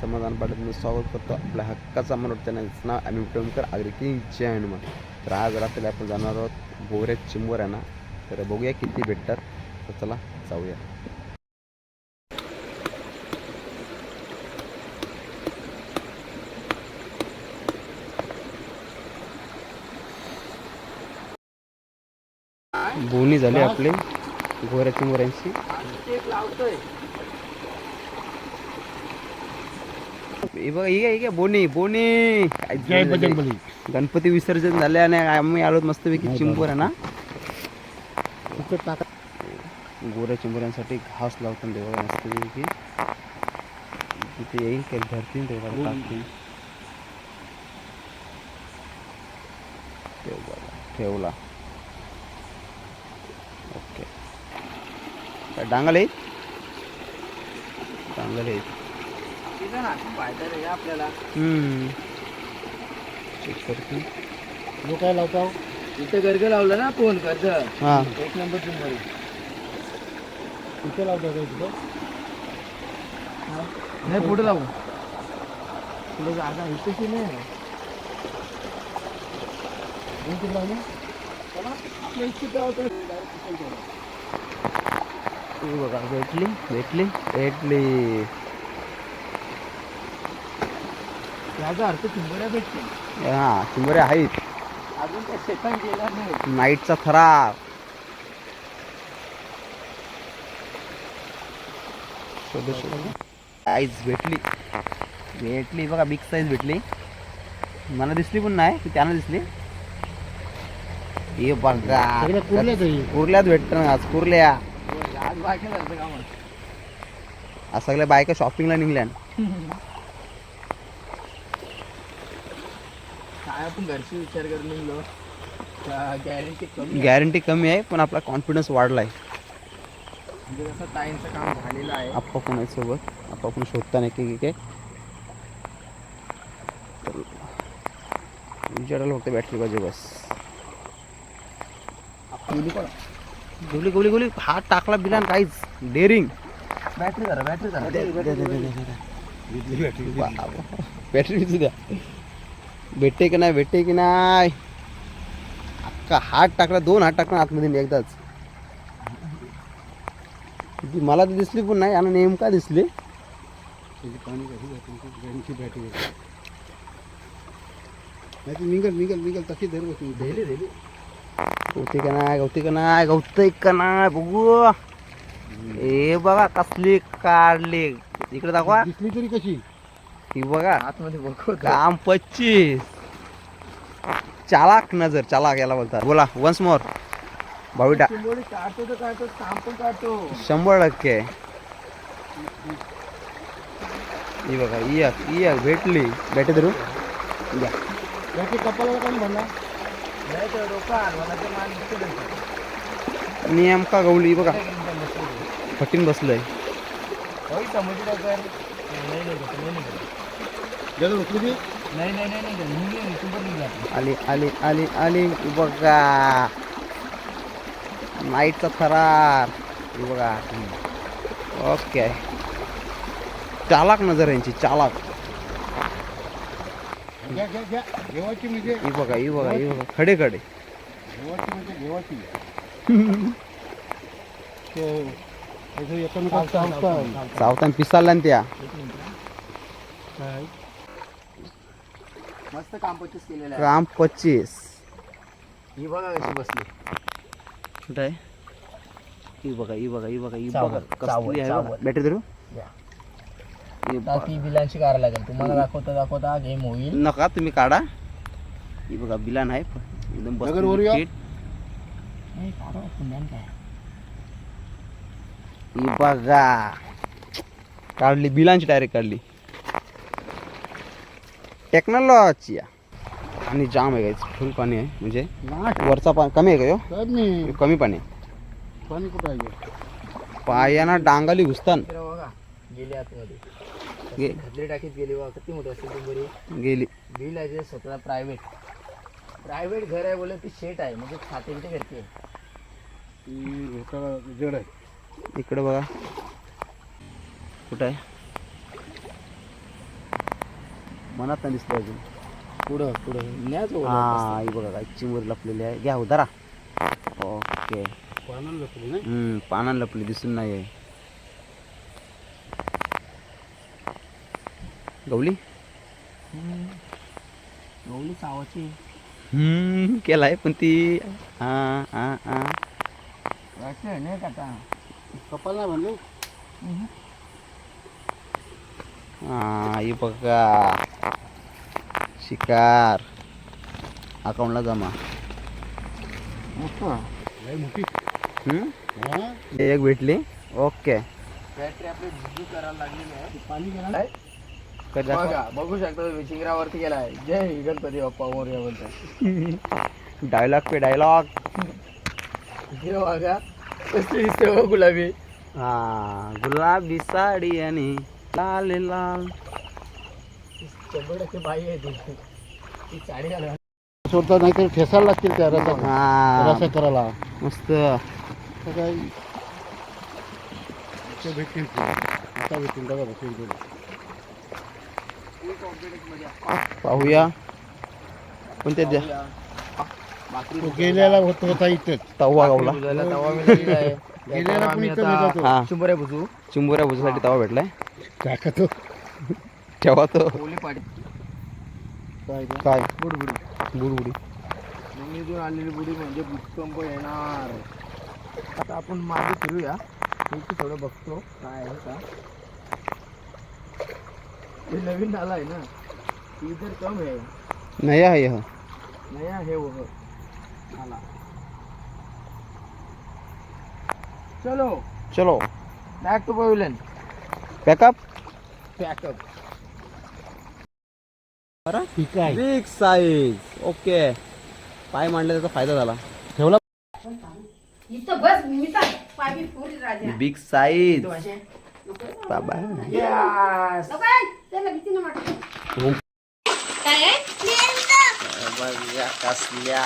समाधान पाटील स्वागत करतो. आपल्या हक्काचा मनोट चॅनलचं नाव आम्ही टोमकर अग्रिकिंग जय हनुमान. तर आज रात्री आपण जाणार आहोत गोऱ्यात चिंबोर आहे ना तर बघूया किती भेटतात. तर चला जाऊया. बोनी झाली आपली गोऱ्या चिंबोऱ्यांची. हे बघा ही काय ही काय बोनी बोनी. काय जय झाली? बजरंगबली. गणपती विसर्जन झाले आणि आम्ही आलो मस्तपैकी चिंबोर आहे ना? इकडे टाका गोऱ्या चिंबोऱ्यांसाठी घास लावतो देवा मस्तपैकी. तिथे येईल काही धरतील तेव्हा टाकतील. ठेव बघा, ठेवला. ओके. काय डांगल आहेत? डांगल आहेत. जो काय लावता? इथे गर्ग लावलं ना फोन कर्ज हा. एक नंबर चिंबरी इथे लावता का इथं नाही पुढे लावू. पुढे जागा इथेच नाही हे बघा भेटली भेटली भेटली. याचा अर्थ चिंबऱ्या भेटते हा चिंबोऱ्या आहेत. अजून त्या शेतात गेला नाही. नाईटचा थरार. शोधू शोधू साईज भेटली. भेटली बघा बिग साईज भेटली. मला दिसली पण नाही की त्यांना दिसली. हे बघा. कुर्ल्यात आहे. कुर्ल्यात भेटत ना आज कुर्ल्या. आज बाकी झालं कामात आज सगळ्या बायका शॉपिंगला निघल्या काय आपण घरची विचार करून निघलो. गॅरंटी कमी गॅरंटी कमी आहे पण आपला कॉन्फिडन्स वाढलाय. म्हणजे कसं ताईंचं काम झालेलं आहे. आप्पा पण आहे सोबत. आप्पा पण शोधता नाही की काय विचारायला फक्त बॅटरी पाहिजे बस. गोली गोली गोली. हात टाकला बिलान काहीच डेअरिंग बॅटरी करा बॅटरी करा बॅटरी द्या. भेटते की नाही भेटते की नाही? अख्खा हात टाकला दोन हात टाकला आतमध्ये एकदाच. ती मला तर दिसली पण नाही आणि नेमका दिसली. ती निघल निघल निघल तशी धर गवती का नाही गवती का नाही गवतय का नाही बघू. हे बघा कसली काढली इकडे दाखवा. दिसली तरी कशी? ही बघा. आतमध्ये बघू काम पच्चीस. चालाक नजर चालाक याला बोलतात. बोला वन्स मोर भाऊ डा चिंबोरी काढतो तर काढतो काम पण काढतो. शंभर टक्के. ही बघा ही एक ही एक भेटली. भेटे धरू द्या. बॅटरी कपाला कोण भरला? नाही तर डोका हलवायचा माल दिसतो त्यांचा. नेमका गवली बघा? फटीन बसलंय. समजली नाही नाही नाही नाही नाही ज्याला उचलू दे नाही नाही नाही नाही निघली चिंबर निघली आपली आली आली आली. आली बघा. नाईटचा थरार हे बघा. ओके. चालाक नजर यांची चालाक. घ्या घ्या घ्या. घेवायची म्हणजे? ही बघा ही बघा ही बघा. खडे खडे घेवायची म्हणजे घेवायची ते. सावतान पिसाला ना त्या? मस्त काम पच्चीस केलेलं आहे. काम पच्चीस. ही बघा कशी बसली. कुठं आहे? ही बघा ही बघा ही बघा ही बघा. कसली आहे. बॅटरी धरू. ही. ती लागेल. तुम्हाला दाखवता दाखवता गेम होईल नका तुम्ही काढा. ही बघा बिलान आहे. एकदम नगर वरूया. बसली नाही, काढा, पुण्यान काय ही बघा. काढली बिलांची डायरेक्ट काढली. टेक्नॉलॉजी आणि जाम आहे गाईच फुल पाणी आहे. म्हणजे वरचा पाणी कमी आहे का ह्यो? कमी. पाणी आहे. पाणी कुठं आहे पायाना डांगाली घुसतान. गेली आतमध्ये. घातली टाकीत गेली बघा किती मोठी असते बरी गेली. बिल आहे स्वतः प्रायव्हेट प्रायव्हेट घर आहे बोले ती शेट आहे. म्हणजे खात्याची घरची आहे. ती लोकांना जड आहे. इकडे बघा. कुठं आहे? मनात नाही दिसलं अजून. पुढं पुढं. न्याच हा ही बघा काय चिंबोरी लपलेली आहे. घ्या उधारा ओके. पानाला लपली नाही? हम्म पाना लपली दिसून नाही आहे. गवली? गवली चावाची. हम्म केलाय पण ती हा हा हा. वाटतं नाही का आता? कपाल नाही म्हणलो हा ही बघा. शिकार. अकाउंटला जमा. मस्त लय मोठी. हम्म? हा एक भेटली. ओके. बॅटरी आपली झुजू करायला लागलेली आहे. पाणी गेला काय? कर दाखव. बघा बघू शकता तुम्ही शिंगरावरती गेलाय. जय गणपती बाप्पा मोरया बोलतो डायलॉग पे डायलॉग हे बघा कसली दिसते हो गुलाबी. हा गुलाबी साडी आणि लाल लाल. बाई आहे ती ती साडी घालून सोडता नाही तर ठेसायला लागतील त्या रसा हा. रसा करायला. मस्त. तर काय? इथे भेटतील. ते. आता भेटतील. बघा भेटतील. ते. पाहूया. कोणते द्या? तो गेलेला होत होता इथंच. तवा गावला. तवा मिळालेला आहे. गेलेला पण आम्ही इथं आता भेटतो हा. शंभर आहे भुजू. चिंबोऱ्या भुजासाठी तवा भेटलाय. काय तो ठेवा तो. ओली पाटी काय ते? काय? बुडबुडी. बुडबुडी. जमिनीतून आलेली बुडी म्हणजे भूकंप येणार. आता आपण मागे फिरूया. मी थोडं बघतो काय आहे का. हे नवीन नाला आहे ना. ती तर कम आहे. नाही आहे हा. नया हे. वो नाला चलो. चलो. Back to pavilion pack up pack up ठीक आहे. बिग साईज ओके पाय मांडले त्याचा फायदा झाला. ठेवला? इथं बस मी तर पाणी फुल राजा. बिग साईज बाबा. यस नको आहे, त्याला भीती नाही वाटत. काय आहे? बघा कसल्या?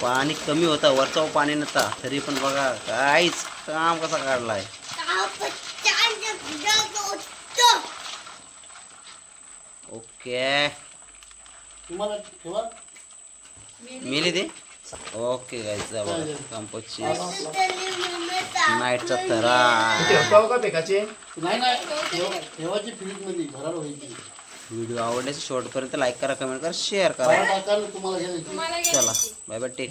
पाणी कमी होता वरचा पाणी नव्हता तरी पण बघा काहीच काम कसा काढलाय. ओके. मिली ते ओके नाईटचा नाही नाही ठेव- ठेवायची फ्रीजमध्ये घराला व्हायची व्हिडिओ आवडल्यास शेवटपर्यंत लाईक करा कमेंट करा शेअर करा. चला बाय बाय टेक